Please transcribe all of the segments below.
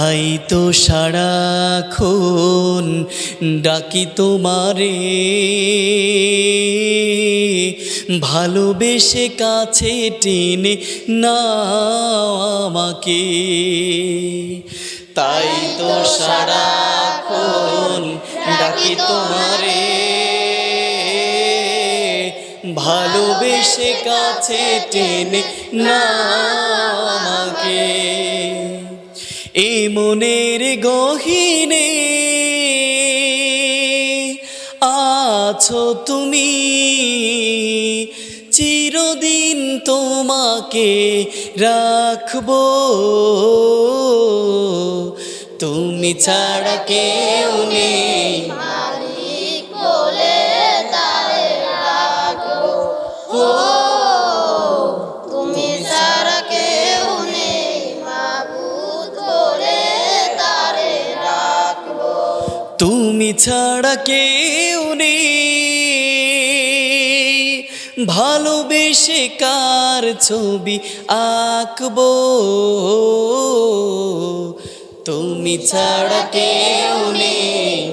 তাই তো সারাক্ষণ ডাকি তোমারে। ভালোবেসে কাছে টেনে না আমাকে। তাই তো সারাক্ষণ ডাকি তোমারে। ভালোবেসে কাছে টেনে না আমাকে। এ মনের গহিনে আছো তুমি। চিরদিন তোমাকে রাখব। তুমি ছাড়া কেউ নেই। ছাড়া কেউ নেই। ভালোবেসে কার ছবি আঁকবো? তুমি ছাড়া কেউ নেই।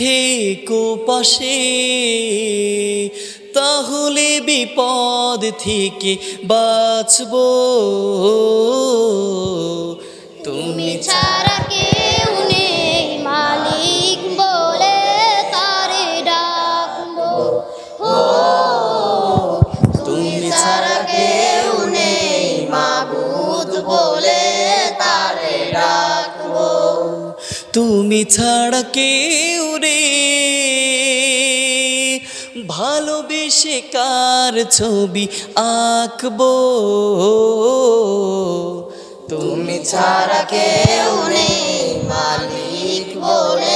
থেকো পাশে তাহলে বিপদ থেকে বাঁচব। তুমি ছাড়া তুমি ছাড়া কেউ রে। ভালোবেসে কার ছবি আঁকবো? তুমি ছাড়া কেউ নেই মালিক বলে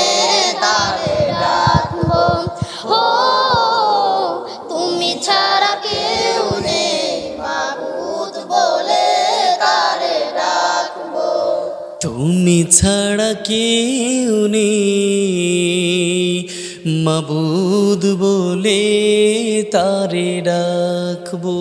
তুমি ছাড়া কেউ উনি মাবুদ বলে তারে ডাকবো।